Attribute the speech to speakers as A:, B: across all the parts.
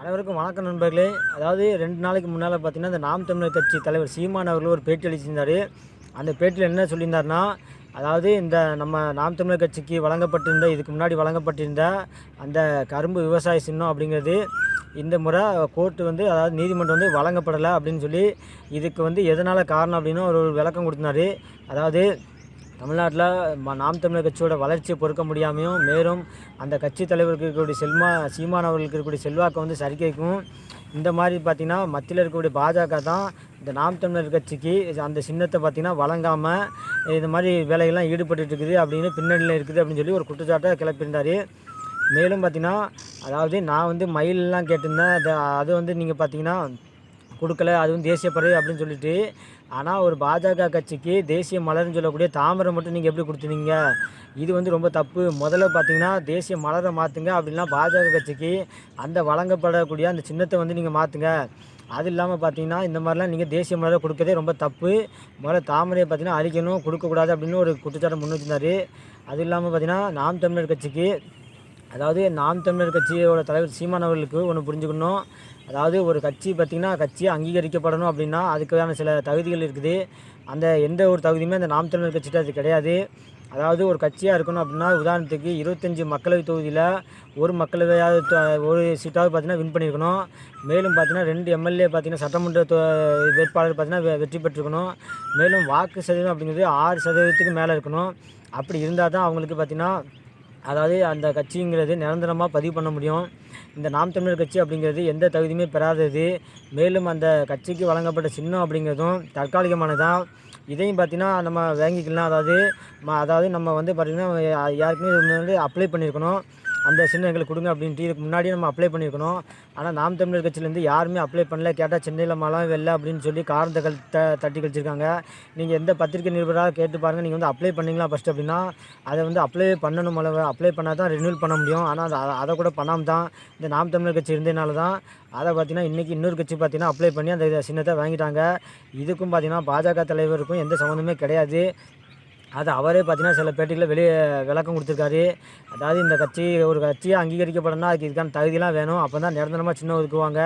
A: அனைவருக்கும் வணக்கம் நண்பர்களே. அதாவது ரெண்டு நாளைக்கு முன்னால் பார்த்தீங்கன்னா இந்த நாம் தமிழர் கட்சி தலைவர் சீமான் அவர்கள் ஒரு பேட்டி அளிச்சிருந்தார். அந்த பேட்டியில் என்ன சொல்லியிருந்தாருன்னா அதாவது இந்த நம்ம நாம் தமிழர் கட்சிக்கு வழங்கப்பட்டிருந்த இதுக்கு முன்னாடி வழங்கப்பட்டிருந்த அந்த கரும்பு விவசாய சின்னம் அப்படிங்கிறது இந்த முறை கோர்ட்டு வந்து அதாவது நீதிமன்றம் வந்து வழங்கப்படலை அப்படின்னு சொல்லி இதுக்கு வந்து எதனால் காரணம் அப்படின்னு ஒரு விளக்கம் கொடுத்தினாரு அதாவது தமிழ்நாட்டில் நாம் தமிழர் கட்சியோட வளர்ச்சியை பொறுக்க முடியாமையும் மேலும் அந்த கட்சி தலைவருக்கு இருக்கக்கூடிய செல்மா சீமான் அவர்களுக்கு இருக்கக்கூடிய செல்வாக்கை வந்து சரிக்கைக்கும் இந்த மாதிரி பார்த்திங்கன்னா மத்தியில் இருக்கக்கூடிய பாஜக தான் இந்த நாம் தமிழர் கட்சிக்கு அந்த சின்னத்தை பார்த்திங்கன்னா வழங்காமல் இது மாதிரி வேலைகள்லாம் ஈடுபட்டு இருக்குது அப்படின்னு பின்னணியில் இருக்குது அப்படின்னு சொல்லி ஒரு குற்றச்சாட்டை கிளப்பியிருந்தார். மேலும் பார்த்தீங்கன்னா அதாவது நான் வந்து மயிலெலாம் கேட்டிருந்தேன். அது அது வந்து நீங்கள் பார்த்தீங்கன்னா கொடுக்கல அதுவும் தேசிய பறவை அப்படின்னு சொல்லிட்டு. ஆனால் ஒரு பாஜக கட்சிக்கு தேசிய மலர்னு சொல்லக்கூடிய தாமரை மட்டும் நீங்கள் எப்படி கொடுத்துருந்தீங்க இது வந்து ரொம்ப தப்பு. முதல்ல பார்த்தீங்கன்னா தேசிய மலரை மாற்றுங்க அப்படின்னா பாஜக கட்சிக்கு அந்த வழங்கப்படக்கூடிய அந்த சின்னத்தை வந்து நீங்கள் மாற்றுங்க அது இல்லாமல் பார்த்தீங்கன்னா இந்த மாதிரிலாம் நீங்கள் தேசிய மலரை கொடுக்கறதே ரொம்ப தப்பு. முதல்ல தாமரையை பார்த்தீங்கன்னா அழிக்கணும் கொடுக்கக்கூடாது அப்படின்னு ஒரு குற்றச்சாட்டை முன் வச்சிருந்தார். அது இல்லாமல் பார்த்தீங்கன்னா நாம் தமிழர் கட்சிக்கு அதாவது நாம் தமிழர் கட்சியோட தலைவர் சீமான் அவர்களுக்கு ஒன்று புரிஞ்சுக்கணும். அதாவது ஒரு கட்சி பார்த்திங்கன்னா கட்சி அங்கீகரிக்கப்படணும் அப்படின்னா அதுக்கான சில தகுதிகள் இருக்குது. அந்த எந்த ஒரு தகுதியுமே அந்த நாம் தமிழர் கட்சிகிட்ட அது கிடையாது. அதாவது ஒரு கட்சியாக இருக்கணும் அப்படின்னா உதாரணத்துக்கு இருபத்தஞ்சி மக்களவை தொகுதியில் ஒரு மக்களவையாவது ஒரு சீட்டாவது பார்த்தீங்கன்னா வின் பண்ணியிருக்கணும் மேலும் பார்த்தீங்கன்னா ரெண்டு எம்எல்ஏ பார்த்தீங்கன்னா சட்டமன்ற வேட்பாளர் பார்த்தீங்கன்னா வெற்றி பெற்றிருக்கணும். மேலும் வாக்கு சதவீதம் அப்படிங்கிறது ஆறு சதவீதத்துக்கு மேலே இருக்கணும். அப்படி இருந்தால் தான் அவங்களுக்கு பார்த்திங்கன்னா அதாவது அந்த கட்சிங்கிறது நிரந்தரமாக பதிவு பண்ண முடியும். இந்த நாம் தமிழர் கட்சி அப்படிங்கிறது எந்த தகுதியுமே பெறாதது. மேலும் அந்த கட்சிக்கு வழங்கப்பட்ட சின்னம் அப்படிங்கிறதும் தற்காலிகமானதான் இதையும் பார்த்தீங்கன்னா நம்ம வாங்கிக்கலாம். அதாவது அதாவது நம்ம வந்து பார்த்திங்கன்னா யா- யாருக்குமே வந்து அப்ளை பண்ணியிருக்கணும். அந்த சின்ன எங்களுக்கு கொடுங்க அப்படின்ட்டு இதுக்கு முன்னாடியே நம்ம அப்ளை பண்ணியிருக்கணும். ஆனால் நாம் தமிழர் கட்சியிலேருந்து யாருமே அப்ளை பண்ணல. கேட்டால் சென்னையில் மழை வெள்ளை அப்படின்னு சொல்லி காரணத்தை கல் த தட்டி கழிச்சிருக்காங்க. நீங்கள் எந்த பத்திரிகை நிருபராக கேட்டு பாருங்கள் நீங்கள் வந்து அப்ளை பண்ணீங்களா ஃபஸ்ட் அப்படின்னா அதை வந்து அப்ளை பண்ணணும் அளவு அப்ளை பண்ணால் தான் ரினியூல் பண்ண முடியும். ஆனால் அதை அதை கூட பண்ணாமல் தான் இந்த நாம் தமிழர் கட்சி இருந்ததுனால தான் அதை பார்த்தீங்கன்னா இன்றைக்கி இன்னொரு கட்சி பார்த்தீங்கன்னா அப்ளை பண்ணி அந்த இதை சின்னத்தை வாங்கிட்டாங்க. இதுக்கும் பார்த்தீங்கன்னா பாஜக தலைவருக்கும் எந்த சம்மந்தமே கிடையாது. அது அவரே பார்த்தீங்கன்னா சில பேட்டிகளில் வெளியே விளக்கம் கொடுத்துருக்காரு. அதாவது இந்த கட்சி ஒரு கட்சியை அங்கீகரிக்கப்படணும்னா அதுக்கு இதுக்கான தகுதியெலாம் வேணும். அப்போ தான் நிரந்தரமாக சின்ன ஒதுக்குவாங்க.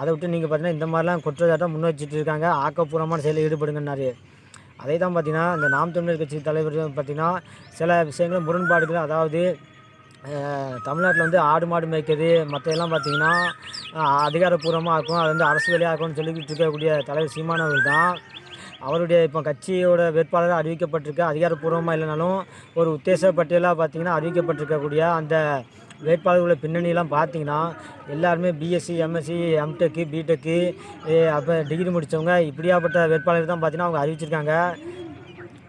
A: அதை விட்டு நீங்கள் பார்த்தீங்கன்னா இந்த மாதிரிலாம் குற்றச்சாட்டம் முன் வச்சுட்டு இருக்காங்க. ஆக்கப்பூர்வமான செயலில் ஈடுபடுங்கன்னாரு. அதே தான் பார்த்தீங்கன்னா இந்த நாம் தமிழர் கட்சி தலைவர் பார்த்திங்கன்னா சில விஷயங்களும் முரண்பாடுகள். அதாவது தமிழ்நாட்டில் வந்து ஆடு மாடு மேய்க்கிறது மற்ற எல்லாம் பார்த்தீங்கன்னா அதிகாரப்பூர்வமாக இருக்கும் அது வந்து அரசு வேலையாக இருக்கும்னு சொல்லிக்கிட்டு இருக்கக்கூடிய தலைவர் சீமானவர் தான். அவருடைய இப்போ கட்சியோட வேட்பாளராக அறிவிக்கப்பட்டிருக்க அதிகாரப்பூர்வமாக இல்லைனாலும் ஒரு உத்தேச பட்டியலாக பார்த்தீங்கன்னா அறிவிக்கப்பட்டிருக்கக்கூடிய அந்த வேட்பாளர்களோட பின்னணியெல்லாம் பார்த்தீங்கன்னா எல்லாருமே பிஎஸ்சி எம்எஸ்சி எம்டெக்கு பிடெக்கு அப்போ டிகிரி முடித்தவங்க இப்படியாப்பட்ட வேட்பாளர் தான் பார்த்தீங்கன்னா அவங்க அறிவிச்சிருக்காங்க.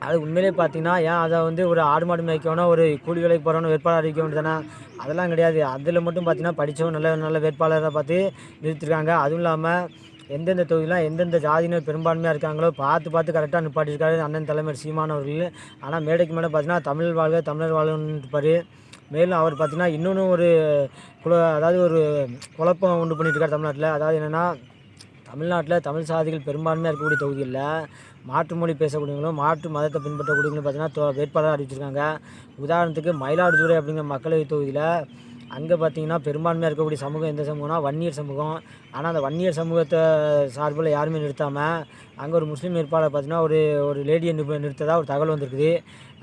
A: அது உண்மையிலே பார்த்தீங்கன்னா ஏன் அதை வந்து ஒரு ஆடு மாடு மேய்க்கணும் ஒரு கூலி வேலைக்கு போகிறவனு வேட்பாளர் அறிவிக்க வேண்டியதானே அதெல்லாம் கிடையாது. அதில் மட்டும் பார்த்தீங்கன்னா படித்தவங்க நல்ல நல்ல வேட்பாளரை பார்த்து நிறுத்திருக்காங்க. அதுவும் இல்லாமல் எந்தெந்த தொகுதியெலாம் எந்தெந்த ஜாதியினர் பெரும்பான்மையாக இருக்காங்களோ பார்த்து பார்த்து கரெக்டாக நிப்பாட்டியிருக்காரு அண்ணன் தலைவர் சீமான் அவர்கள். ஆனால் மேடைக்கு மேலே பார்த்தீங்கன்னா தமிழ் வாழ்க தமிழர் வாழ்கன்னு இருப்பார் மேலும் அவர் பார்த்தீங்கன்னா இன்னொன்று ஒரு குல அதாவது ஒரு குழப்பம் உண்டு பண்ணிட்டுருக்கார் தமிழ்நாட்டில். அதாவது என்னென்னா தமிழ்நாட்டில் தமிழ் சாதிகள் பெரும்பான்மையாக இருக்கக்கூடிய தொகுதிகளில் மாற்று மொழி பேசக்கூடியவங்களும் மாற்று மதத்தை பின்பற்றக்கூடியவங்களும் பார்த்தீங்கன்னா வேட்பாளராக அறிவிச்சிருக்காங்க. உதாரணத்துக்கு மயிலாடுதுறை அப்படிங்கிற மக்களவை தொகுதியில் அங்கே பார்த்தீங்கன்னா பெரும்பான்மையாக இருக்கக்கூடிய சமூகம் எந்த சமூகம்னா வன்னியர் சமூகம். ஆனால் அந்த வன்னியர் சமூகத்தை சார்பில் யாருமே நிறுத்தாமல் அங்கே ஒரு முஸ்லீம் வேட்பாளர் பார்த்தீங்கன்னா ஒரு ஒரு லேடியை நிறு நிறுத்ததாக ஒரு தகவல் வந்திருக்குது.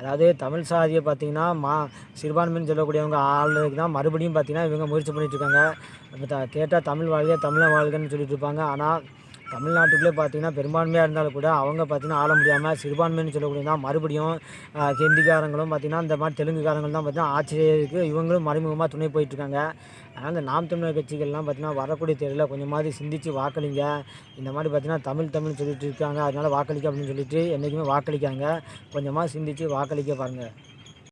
A: அதாவது தமிழ் சாதியை பார்த்தீங்கன்னா மா சிறுபான்மைன்னு சொல்லக்கூடியவங்க ஆளுக்கு தான் மறுபடியும் பார்த்திங்கன்னா இவங்க முயற்சி பண்ணிகிட்ருக்காங்க இருக்காங்க. இப்போ த கேட்டால் தமிழ் வாழ்க தமிழை வாழ்கன்னு சொல்லிட்டு இருப்பாங்க. ஆனால் தமிழ்நாட்டுக்குள்ளே பார்த்தீங்கன்னா பெரும்பான்மையாக இருந்தாலும் கூட அவங்க பார்த்தீங்கன்னா ஆள முடியாமல் சிறுபான்மைன்னு சொல்லக்கூடிய தான் மறுபடியும் ஹிந்திக்காரங்களும் பார்த்தீங்கன்னா இந்த மாதிரி தெலுங்குக்காரங்களும் தான் பார்த்தீங்கன்னா ஆட்சியருக்கு இவங்களும் மறைமுகமாக துணை போயிட்டுருக்காங்க அதனால் இந்த நாம் தமிழர் கட்சிகள்லாம் பார்த்தீங்கன்னா வரக்கூடிய தேர்தலில் கொஞ்சமாவது சிந்திச்சு வாக்களிங்க. இந்த மாதிரி பார்த்திங்கன்னா தமிழ் தமிழ் சொல்லிட்டு இருக்காங்க. அதனால் வாக்களிக்க அப்படின்னு சொல்லிட்டு என்றைக்குமே வாக்களிக்காங்க. கொஞ்சமாக சிந்திச்சு வாக்களிக்க பாருங்கள்